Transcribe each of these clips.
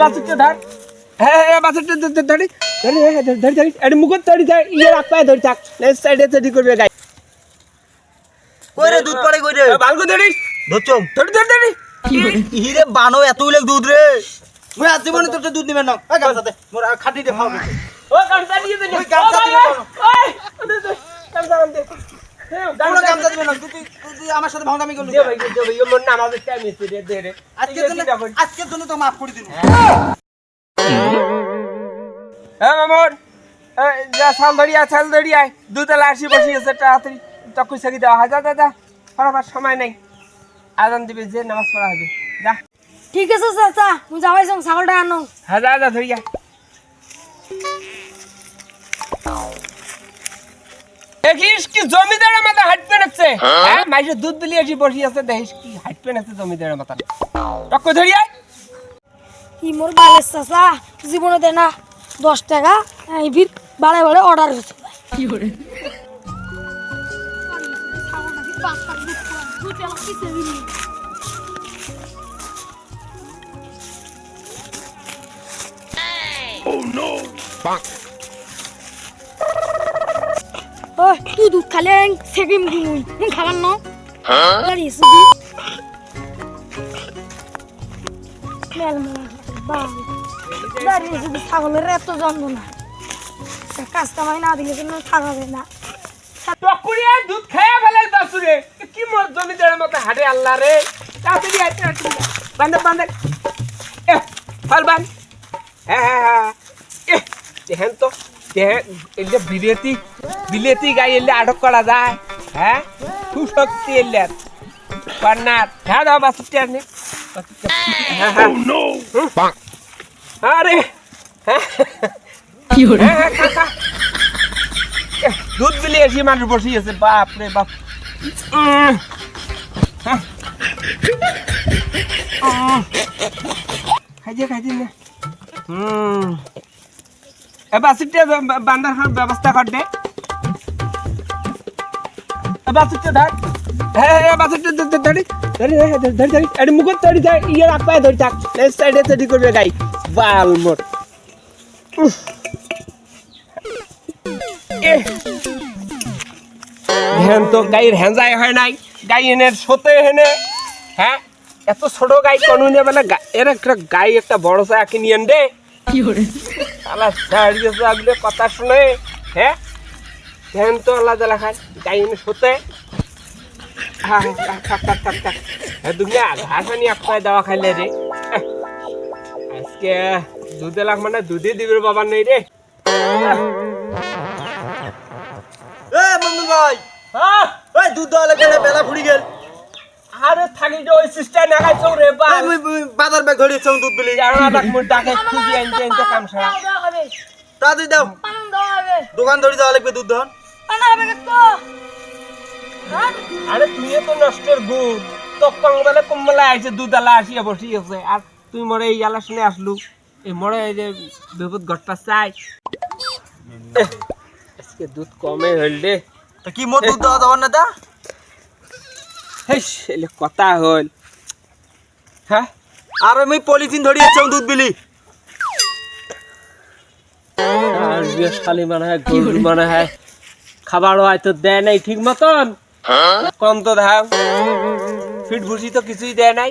ধর হ্যাঁ হ্যাঁ ধরি ধরি ধরি ধরি ধরি ধরি ধর ইয়ে ধরি ধরি কই রে দুধ পড়ে কই রে বালকো ধরিস ধরছম ধরি ধরি ধরি হিরে বানো এত উলেক দুধ রে মুই আজ জীবনে তোর দুধ নিবেন না এই গামছাতে মোর খাটি দে খাও ও গামছা দিয়ে দে গামছা দিবে কেন? ওই গামছা আনতে পুরো গামছা দিবেন না তুই তুই- আমার সাথে ভাঙামি করলি দে ভাই দে ভাই মোর নামাজের টাইম এসে রে দে রে। আজকের জন্য আজকের জন্য তো মাফ করে দিন হ্যাঁ। মামুন এই যা ছাল ধরি আয় ছাল দুতলা আসি বসি আছে তাড়াতাড়ি। চক্কু সাকি দেওয়া হয়? যা ফটাফট সময় নাই। আজান দিবে যে নামাজ পড়া হবে। যা। ঠিক আছে চাচা মুই যাওয়াই সঙ্গ ছাগলটা আনো। হ্যাঁ যা যা ধরি আয়। দেখিস কি জমিদারের মাথা হাট পেনাচ্ছে হ্যাঁ? মাইসে দুধ বিলি আসি বসি আছে দেখিস কি হাট পেনাচ্ছে জমিদারের মাথা টক্কু ধরি আয়। কি মোর বালের চাচা জীবনে দেয় না দশ টাকা এই ভিড় বাড়ে বাড়ে অর্ডার হচ্ছে ওই তুই দুধ খালে সেকিম দিই মুই খাবার ন? দাঁড়িয়েছি মেল মেলা বাল দাঁড়িয়েছি ছাগলের এত যন্ত্রণা। কাজ কামাই না দিলে কিন্তু থাকা যায় না দুধ খেয়ে ফেলে দাসুরে। কি মোর জমিদারের মতো হাটে আল্লাহ রে। তাড়াতাড়ি তাড়াতাড়ি আয়। বান্ধব বান্ধব এ ফল বান। হ্যাঁ হ্যাঁ হ্যাঁ। এ দেখেন তো। যে বিলেতি বিলেতি গাই এলে আটক করা যায় হ্যাঁ? খুব শক্তি এলে। পান্নার হ্যাঁ দাও বাসুরটি আপনি হ্যাঁ। আরে হ্যাঁ। হ্যাঁ দুধ বিলি এসে মানুষ বসে আছে বাপ রে বাপ। খাইছে খাইছে না। হুম সিটে বান্দার খান ব্যবস্থা কর দে ধর। হ্যাঁ এটি ধরি, ধর ইয়ে থাক। নেক্সট সাইডে ধরি করবে গাই। বাল মোট তো হয় নাই। গাই এনে সতে হেনে। হ্যাঁ এত ছোট গাই কোন বেলা এর একটা গাই, একটা বড় চা কিনি আন দে আলা কথা শুনে হ্যাঁ? হ্যান তো আল্লাহ জ্বালা খায় এনে সতে হ্যাঁ হ্যাঁ হ্যাঁ দুনিয়া ঘাস আনি এক পায়ে দেওয়া খাইলে রে। এহ, আজকে দুধে লাখ মানে দুধে দিবে বাবার নেই রে। এ মঙ্গল ভাই। হ্যাঁ? দুধ দেওয়া লাগবে বেলা ফুড়ি গেল? আরে থাকি যে ওই সিস্টার না খাইছো রে বা বাজার ব্যাগ ধরিয়েছ দুধ বিলি। জানা ডাক মুর ডাকে আনতে কাম সারা। তাড়াতাড়ি দাও। দোকান ধরি দেওয়া লাগবে দুধ দহন। আরে তুই তো নষ্টের গুড় তকপাং বেলা কমলা আইছে দুধালা আসিয়া বসি আছে। আর তুই মরে এই আলা শুনে আসলু। এই মরে এই যে বিপদ ঘটটা চাই আজকে দুধ কমে হইল রে। তা কি মোর দুধ দেওয়া যাবার না তা? হেস এলে কথা হল। হ্যাঁ? আর আমি পলিথিন ধরিয়েছ দুধ বিলি। আর বেশ খালি মনে হয় গরু মনে হয়। খাবারও হয়তো দেয় নাই ঠিক মতন। কম তো ধাম। ফিট ভুসি তো কিছুই দেয় নাই।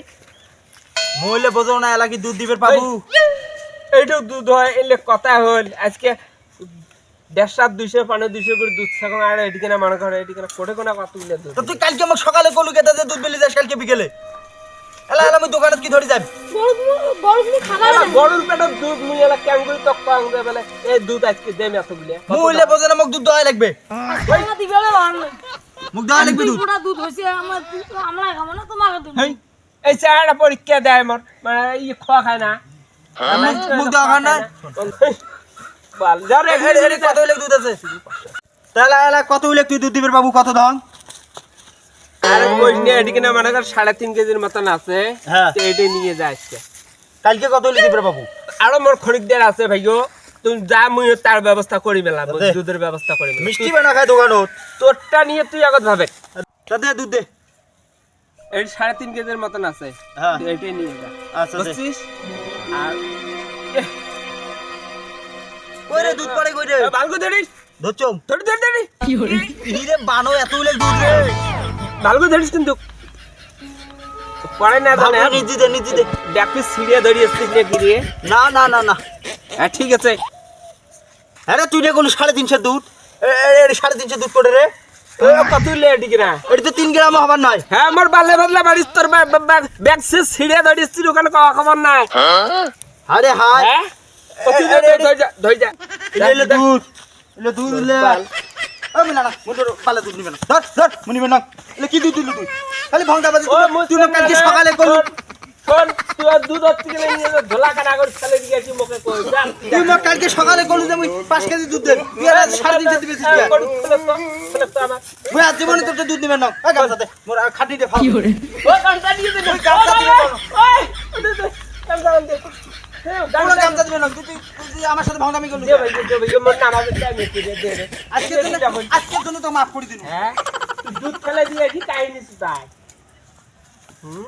মহিলা বোঝো না এলাকি দুধ দিবে পাবু। এইটাও দুধ হয় এলে কথা হল। আজকে দেড় সাত দুইশো পানে দুইশো করে দুধ ছাগল আর এদিকে না মনে করে এদিকে না কোটে কোনা কত মিলে দুধ। তুই কালকে আমাকে সকালে কলু কেটে দে দুধ বিলি যাস কালকে বিকেলে। এলা এলা আমি দোকানে কি ধরি যাবি গরুর পেটের দুধ মুই এলা ক্যাঙ্গুরি তক পাং দে বলে এই দুধ আজকে দেম না মোক দুধ দেওয়া লাগবে। মুখ দেওয়া লাগবে দুধ। দুধ হয়েছে আমার আমরা খাব না দেবো হেই, এই পরীক্ষা দেয় মোর মানে ই খোয়া খায় না। মুখ দেওয়া খান না। যা কত হইলে দুধ আছে? তাহলে কত হইলে তুই দুধ দিবে বাবু কত দাম আরে কইস নে এদিকে না মনে সাড়ে তিন কেজির মতন আছে। হ্যাঁ। নিয়ে যা আজকে। কালকে কত হইলে দিবে বাবু? আরও মোর খরিদ্দার আছে ভাইগো। তুমি যা মুই তার ব্যবস্থা করি মেলা দুধের ব্যবস্থা করি মিষ্টি বানা খায় দোকানত। তোরটা নিয়ে তুই আগত ভাবে। তা দে দুধ দে। এই সাড়ে তিন কেজির মতন আছে। হ্যাঁ। এটাই নিয়ে যা। আচ্ছা বুঝছিস? আর রে দুধ পড়ে কই রে? বালগো ধরিস ধরছম ধরি ধরি ধরি রে বানো এতগুলো দুধ রে। বালগো ধরিস কিন্তু। পড়ে না জানে নিজি দে নিজি দে। ব্যাপি সিরিয়া ধরিয়েছিস রে গিরিয়ে না না না না। হ্যাঁ ঠিক আছে। আরে তুই রে কোনো সাড়ে তিনশো দুধ? সাড়ে তিনশো দুধ পড়ে রে। ও, কত লে এদিকে না এটা তো তিন গ্রাম হবার নয়। হ্যাঁ আমার বাল্লে বাদলে বাড়িস তোর ব্যাগ সে সিরিয়া ধরিয়েছিস ওখানে কওয়া খবর নাই। আরে হায়? হ্যাঁ তুই দুধ মিনা কি দিলি তুই খালি ভঙ্গা বাজি তুই কালকে সকালে করলু তুই দুধ হচ্ছে গেলে নিয়ে ধোলা কানা করে ফেলে দিয়েছি মুখে কই যা তুই না কালকে সকালে করলু যে পাঁচ কেজি দুধ দে তুই আর তিনশো দিবি হ্যাঁ, কোন- ফেলে তো, ফেলে তো আমার। মুই আজ জীবনে তোর দুধ নিবে না ওই গামছাতে মোর খাটি দে ফাল ও, গামছা দিয়ে দে, গামছা ওই, ওই, গামছা। হ্যাঁ, কোনো গামছা গামছা দিবে না তুই তুই তুই আমার সাথে ভঙ্গামি করলু ভাই, দে, দে ভাই, এ মোর নামাজের time হচ্ছে, দে, দে, দে। জন্য আজকের জন্য তো মাফ করে দিন হ্যাঁ দুধ ফেলে দিয়েছি তাই নিছি তাই হুম